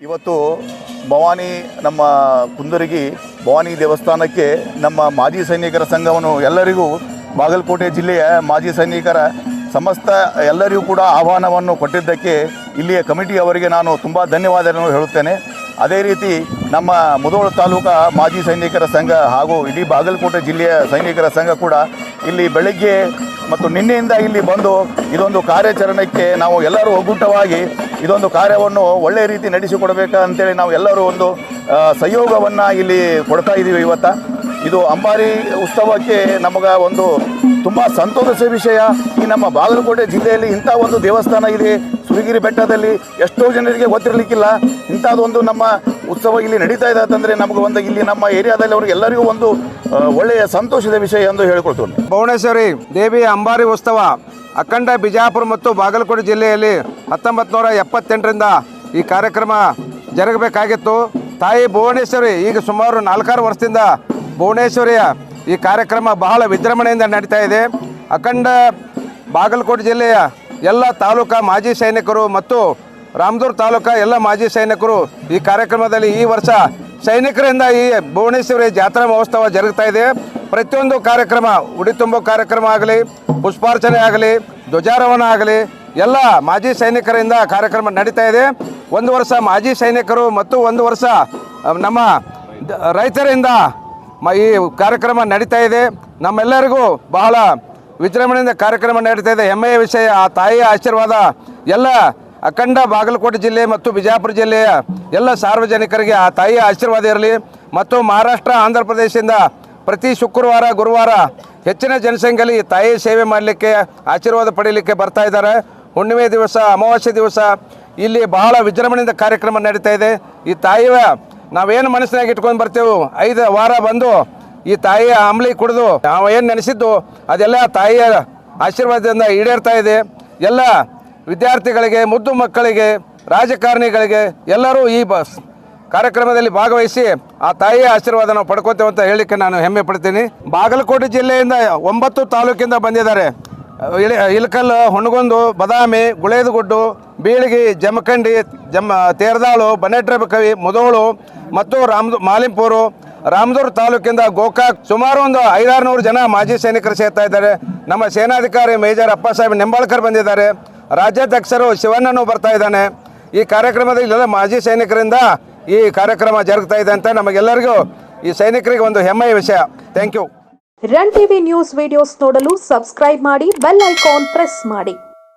ಇವತ್ತು ಭವಾನಿ ನಮ್ಮ ಕುಂದರಗಿ, ಭವಾನಿ ದೇವಸ್ಥಾನಕ್ಕೆ ನಮ್ಮ ಮಾಜಿ ಸೈನಿಕರ ಸಂಘವನ್ನು ಎಲ್ಲರಿಗೂ, ಬಾಗಲಕೋಟೆ ಜಿಲ್ಲೆಯ ಮಾಜಿ ಸೈನಿಕರ ಸಮಸ್ತ ಎಲ್ಲರಿಗೂ ಕೂಡ ಆಹ್ವಾನವನ್ನು ಕೊಟ್ಟಿದ್ದಕ್ಕೆ ಇಲ್ಲಿಯ ಕಮಿಟಿಯವರಿಗೆ ನಾನು ತುಂಬ ಧನ್ಯವಾದಗಳನ್ನು ಹೇಳುತ್ತೇನೆ. ಅದೇ ರೀತಿ ನಮ್ಮ ಮುದೋಳ ತಾಲೂಕಾ ಮಾಜಿ ಸೈನಿಕರ ಸಂಘ ಹಾಗೂ ಇಡೀ ಬಾಗಲಕೋಟೆ ಜಿಲ್ಲೆಯ ಸೈನಿಕರ ಸಂಘ ಕೂಡ ಇಲ್ಲಿ ಬೆಳಗ್ಗೆ ಮತ್ತು ನಿನ್ನೆಯಿಂದ ಇಲ್ಲಿ ಬಂದು ಇದೊಂದು ಕಾರ್ಯಾಚರಣೆಗೆ ನಾವು ಎಲ್ಲರೂ ಒಗ್ಗೂಟವಾಗಿ ಇದೊಂದು ಕಾರ್ಯವನ್ನು ಒಳ್ಳೆ ರೀತಿ ನಡೆಸಿಕೊಡ್ಬೇಕು ಅಂತೇಳಿ ನಾವು ಎಲ್ಲರೂ ಒಂದು ಸಹಯೋಗವನ್ನು ಇಲ್ಲಿ ಕೊಡ್ತಾ ಇದ್ದೀವಿ ಇವತ್ತು. ಇದು ಅಂಬಾರಿ ಉತ್ಸವಕ್ಕೆ ನಮಗೆ ಒಂದು ತುಂಬ ಸಂತೋಷದ ವಿಷಯ. ಈ ನಮ್ಮ ಬಾಗಲಕೋಟೆ ಜಿಲ್ಲೆಯಲ್ಲಿ ಇಂಥ ಒಂದು ದೇವಸ್ಥಾನ ಇದೆ ಸುರಗಿರಿ ಬೆಟ್ಟದಲ್ಲಿ. ಎಷ್ಟೋ ಜನರಿಗೆ ಗೊತ್ತಿರಲಿಕ್ಕಿಲ್ಲ. ಇಂಥದ್ದೊಂದು ನಮ್ಮ ಉತ್ಸವ ಇಲ್ಲಿ ನಡೀತಾ ಇದೆ ಅಂತಂದರೆ ನಮಗೆ ಒಂದು ಇಲ್ಲಿ ನಮ್ಮ ಏರಿಯಾದಲ್ಲಿ ಅವ್ರಿಗೆ ಎಲ್ಲರಿಗೂ ಒಂದು ಒಳ್ಳೆಯ ಸಂತೋಷದ ವಿಷಯ ಎಂದು ಹೇಳಿಕೊಳ್ತೀನಿ. ಭುವನೇಶ್ವರಿ ದೇವಿ ಅಂಬಾರಿ ಉತ್ಸವ. ಅಖಂಡ ಬಿಜಾಪುರ ಮತ್ತು ಬಾಗಲಕೋಟೆ ಜಿಲ್ಲೆಯಲ್ಲಿ ಹತ್ತೊಂಬತ್ತು ನೂರ ಎಪ್ಪತ್ತೆಂಟರಿಂದ ಈ ಕಾರ್ಯಕ್ರಮ ಜರುಗಬೇಕಾಗಿತ್ತು. ತಾಯಿ ಭುವನೇಶ್ವರಿ, ಈಗ ಸುಮಾರು ನಾಲ್ಕಾರು ವರ್ಷದಿಂದ ಭುವನೇಶ್ವರಿಯ ಈ ಕಾರ್ಯಕ್ರಮ ಬಹಳ ವಿಜೃಂಭಣೆಯಿಂದ ನಡೀತಾ ಇದೆ. ಅಖಂಡ ಬಾಗಲಕೋಟೆ ಜಿಲ್ಲೆಯ ಎಲ್ಲ ತಾಲೂಕಾ ಮಾಜಿ ಸೈನಿಕರು ಮತ್ತು ರಾಮದೂರ್ ತಾಲೂಕಾ ಎಲ್ಲ ಮಾಜಿ ಸೈನಿಕರು ಈ ಕಾರ್ಯಕ್ರಮದಲ್ಲಿ ಈ ವರ್ಷ ಸೈನಿಕರಿಂದ ಈ ಭುವನೇಶ್ವರಿ ಜಾತ್ರಾ ಮಹೋತ್ಸವ ಜರುಗ್ತಾ ಇದೆ. ಪ್ರತಿಯೊಂದು ಕಾರ್ಯಕ್ರಮ, ಉಡಿ ತುಂಬೋ ಕಾರ್ಯಕ್ರಮ ಆಗಲಿ, ಪುಷ್ಪಾರ್ಚನೆ ಆಗಲಿ, ಧ್ವಜಾರೋಹಣ ಆಗಲಿ, ಎಲ್ಲ ಮಾಜಿ ಸೈನಿಕರಿಂದ ಕಾರ್ಯಕ್ರಮ ನಡೀತಾ ಇದೆ. ಒಂದು ವರ್ಷ ಮಾಜಿ ಸೈನಿಕರು ಮತ್ತು ಒಂದು ವರ್ಷ ನಮ್ಮ ರೈತರಿಂದ ಈ ಕಾರ್ಯಕ್ರಮ ನಡೀತಾ ಇದೆ. ನಮ್ಮೆಲ್ಲರಿಗೂ ಬಹಳ ವಿಜೃಂಭಣೆಯಿಂದ ಕಾರ್ಯಕ್ರಮ ನಡೀತಾ ಇದೆ. ಹೆಮ್ಮೆಯ ವಿಷಯ, ಆ ತಾಯಿಯ ಆಶೀರ್ವಾದ, ಎಲ್ಲ ಅಖಂಡ ಬಾಗಲಕೋಟೆ ಜಿಲ್ಲೆ ಮತ್ತು ಬಿಜಾಪುರ ಜಿಲ್ಲೆಯ ಎಲ್ಲ ಸಾರ್ವಜನಿಕರಿಗೆ ಆ ತಾಯಿಯ ಆಶೀರ್ವಾದ ಇರಲಿ. ಮತ್ತು ಮಹಾರಾಷ್ಟ್ರ, ಆಂಧ್ರ ಪ್ರದೇಶದಿಂದ ಪ್ರತಿ ಶುಕ್ರವಾರ, ಗುರುವಾರ ಹೆಚ್ಚಿನ ಜನಸಂಖ್ಯೆಯಲ್ಲಿ ತಾಯಿ ಸೇವೆ ಮಾಡಲಿಕ್ಕೆ, ಆಶೀರ್ವಾದ ಪಡೀಲಿಕ್ಕೆ ಬರ್ತಾ ಇದ್ದಾರೆ. ಹುಣ್ಣಿಮೆ ದಿವಸ, ಅಮಾವಾಸ್ಯೆ ದಿವಸ ಇಲ್ಲಿ ಬಹಳ ವಿಜೃಂಭಣೆಯಿಂದ ಕಾರ್ಯಕ್ರಮ ನಡೀತಾ ಇದೆ. ಈ ತಾಯಿಯ ನಾವೇನು ಮನಸ್ಸಿನಾಗ ಇಟ್ಕೊಂಡು ಬರ್ತೇವೆ, ಐದು ವಾರ ಬಂದು ಈ ತಾಯಿಯ ಅಂಬ್ಲಿ ಕುಡಿದು ನಾವು ಏನು ನೆನೆಸಿದ್ದು, ಅದೆಲ್ಲ ತಾಯಿಯ ಆಶೀರ್ವಾದದಿಂದ ಈಡೇರ್ತಾ ಇದೆ. ಎಲ್ಲ ವಿದ್ಯಾರ್ಥಿಗಳಿಗೆ, ಮುದ್ದು ಮಕ್ಕಳಿಗೆ, ರಾಜಕಾರಣಿಗಳಿಗೆ ಎಲ್ಲರೂ ಈ ಬಸ್ ಕಾರ್ಯಕ್ರಮದಲ್ಲಿ ಭಾಗವಹಿಸಿ ಆ ತಾಯಿಯ ಆಶೀರ್ವಾದ ನಾವು ಪಡ್ಕೋತೇವೆ ಅಂತ ಹೇಳಲಿಕ್ಕೆ ನಾನು ಹೆಮ್ಮೆ ಪಡ್ತೀನಿ. ಬಾಗಲಕೋಟೆ ಜಿಲ್ಲೆಯಿಂದ ಒಂಬತ್ತು ತಾಲೂಕಿಂದ ಬಂದಿದ್ದಾರೆ. ಇಳಿ ಇಲಕಲ್ ಹುಣಗೊಂದು, ಬದಾಮಿ, ಗುಳೇದಗುಡ್ಡು, ಬೀಳಿಗಿ, ಜಮಖಂಡಿ ಜಮ್ಮ ತೇರದಾಳು ಬನೇಟ್ರಬಕವಿ ಮುದೋಳು ಮತ್ತು ರಾಮ್, ಮಾಲಿಂಪೂರು ರಾಮದೂರು ತಾಲೂಕಿಂದ ಗೋಕಾಕ್ ಸುಮಾರು ಒಂದು ಐದಾರು ಜನ ಮಾಜಿ ಸೈನಿಕರು ಸೇರ್ತಾ ಇದ್ದಾರೆ. ನಮ್ಮ ಸೇನಾಧಿಕಾರಿ ಮೇಜರ್ ಅಪ್ಪಸಾಹೇಬ್ ನಿಂಬಾಳ್ಕರ್ ಬಂದಿದ್ದಾರೆ. ರಾಜ್ಯಾಧ್ಯಕ್ಷರು ಶಿವಣ್ಣನು ಬರ್ತಾ ಇದ್ದಾನೆ. ಈ ಕಾರ್ಯಕ್ರಮದಲ್ಲಿ ಮಾಜಿ ಸೈನಿಕರಿಂದ ಈ ಕಾರ್ಯಕ್ರಮ ಜರುಗ್ತಾ ಇದೆ ಅಂತ ನಮಗೆಲ್ಲರಿಗೂ ಈ ಸೈನಿಕರಿಗೆ ಒಂದು ಹೆಮ್ಮೆಯ ವಿಷಯ. Thank you Run TV news videos ನೋಡಲು ಸಬ್ಸ್ಕ್ರೈಬ್ ಮಾಡಿ ಬೆಲ್ ಐಕಾನ್ ಪ್ರೆಸ್ ಮಾಡಿ.